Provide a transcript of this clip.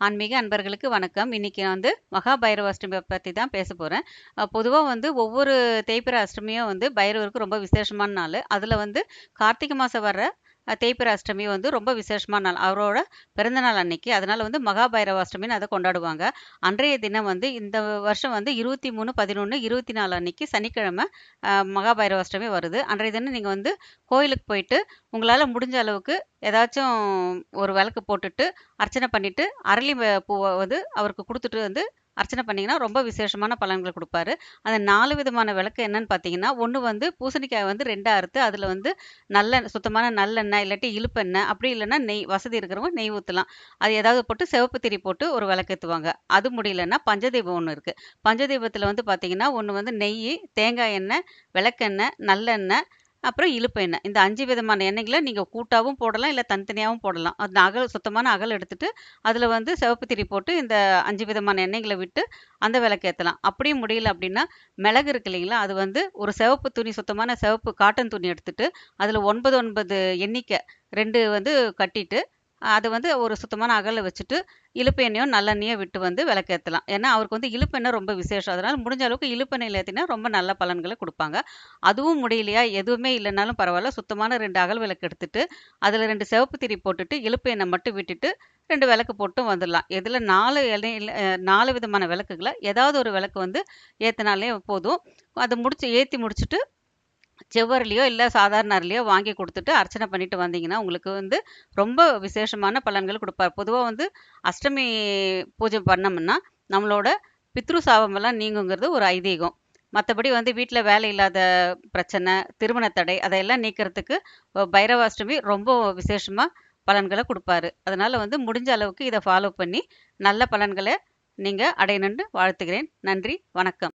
ஆன்மீக அன்பர்களுக்கு வணக்கம். இன்னைக்கு நான் வந்து மகா பைரவ பற்றி தான் பேச போகிறேன் பொதுவாக வந்து ஒவ்வொரு தேய்பிறை அஷ்டமியும் வந்து பைரவருக்கு ரொம்ப விசேஷமான நாள். அதில் வந்து கார்த்திகை மாதம் வர்ற தேய்பிர அஷ்டமி வந்து ரொம்ப விசேஷமான நாள். அவரோட பிறந்தநாள் அன்னைக்கு. அதனால வந்து மகாபைரவ அஷ்டமின்னு அதை கொண்டாடுவாங்க. அன்றைய தினம் வந்து இந்த வருஷம் வந்து இருபத்தி மூணு பதினொன்று இருபத்தி நாலு அன்னைக்கு சனிக்கிழமை மகாபைரவ அஷ்டமி வருது. அன்றைய தினம் நீங்கள் வந்து கோயிலுக்கு போயிட்டு உங்களால் முடிஞ்ச அளவுக்கு ஏதாச்சும் ஒரு விளக்கு போட்டுட்டு அர்ச்சனை பண்ணிவிட்டு அரளி பூவை வந்து அவருக்கு கொடுத்துட்டு வந்து அர்ச்சனை பண்ணிங்கன்னா ரொம்ப விசேஷமான பலன்கள் கொடுப்பாரு. அந்த நாலு விதமான விளக்கு என்னன்னு பார்த்தீங்கன்னா ஒன்று வந்து பூசணிக்காய் வந்து ரெண்டா அறுத்து அதில் வந்து நல்ல சுத்தமான நல்லெண்ணெய் இல்லாட்டி இழுப்பெண்ணெய் அப்படி இல்லைன்னா நெய் வசதி இருக்கிறவங்க நெய் ஊற்றலாம் அது ஏதாவது போட்டு சிவப்பு திரி போட்டு ஒரு விளக்கேற்றுவாங்க அது முடியலன்னா பஞ்சதீபம் ஒன்று இருக்குது பஞ்சதீபத்தில் வந்து பார்த்தீங்கன்னா ஒன்று வந்து நெய் தேங்காய் எண்ணெய் விளக்கெண்ணெய் நல்லெண்ணெய் அப்புறம் இழுப்பு எண்ணெய். இந்த அஞ்சு விதமான எண்ணெய்களை நீங்கள் கூட்டாகவும் போடலாம் இல்லை தனித்தனியாகவும் போடலாம். அந்த அகல் சுத்தமான அகல் எடுத்துட்டு அதில் வந்து சிவப்பு திரி போட்டு இந்த அஞ்சு விதமான எண்ணெய்களை விட்டு அந்த விளக்கு ஏற்றலாம் அப்படியும் முடியல அப்படின்னா மிளகு இருக்கு இல்லைங்களா? அது வந்து ஒரு சிவப்பு துணி சுத்தமான சிவப்பு காட்டன் துணி எடுத்துட்டு அதில் ஒன்பது ஒன்பது எண்ணிக்கை ரெண்டு வந்து கட்டிட்டு அதை வந்து ஒரு சுத்தமான அகலில் வச்சுட்டு இழுப்பு எண்ணெயும் விட்டு வந்து விளக்கேற்றலாம் ஏன்னா அவருக்கு வந்து இழுப்பெண்ணெய் ரொம்ப விசேஷம். அதனால் முடிஞ்ச அளவுக்கு இழுப்பெண்ணெயில் ஏற்றினா ரொம்ப நல்ல பலன்களை கொடுப்பாங்க. அதுவும் முடியலையா? எதுவுமே இல்லைனாலும் பரவாயில்ல. சுத்தமான ரெண்டு அகல் விளக்கு எடுத்துட்டு அதில் ரெண்டு சிவப்பு திரி போட்டுட்டு இழுப்பு எண்ணெய் மட்டும் விட்டுட்டு ரெண்டு விளக்கு போட்டும் வந்துடலாம். இதில் நாலு எண்ணெயில் நாலு விதமான விளக்குகளை ஏதாவது ஒரு விளக்கு வந்து ஏற்றினாலே போதும். அதை முடிச்சு ஏற்றி முடிச்சுட்டு செவ்வரிலையோ இல்லை சாதாரண அரிலையோ வாங்கி கொடுத்துட்டு அர்ச்சனை பண்ணிட்டு வந்தீங்கன்னா உங்களுக்கு வந்து ரொம்ப விசேஷமான பலன்கள் கொடுப்பார் பொதுவாக வந்து அஷ்டமி பூஜை பண்ணோம்னா நம்மளோட பித்ரு சாபமெல்லாம் நீங்குங்கிறது ஒரு ஐதீகம். மற்றபடி வந்து வீட்டில் வேலை இல்லாத பிரச்சனை திருமண தடை அதையெல்லாம் நீக்கிறதுக்கு பைரவாஷ்டமி ரொம்ப விசேஷமாக பலன்களை கொடுப்பாரு. அதனால் வந்து முடிஞ்ச அளவுக்கு இதை ஃபாலோ பண்ணி நல்ல பலன்களை நீங்கள் அடையணும்னு வாழ்த்துகிறேன். நன்றி வணக்கம்.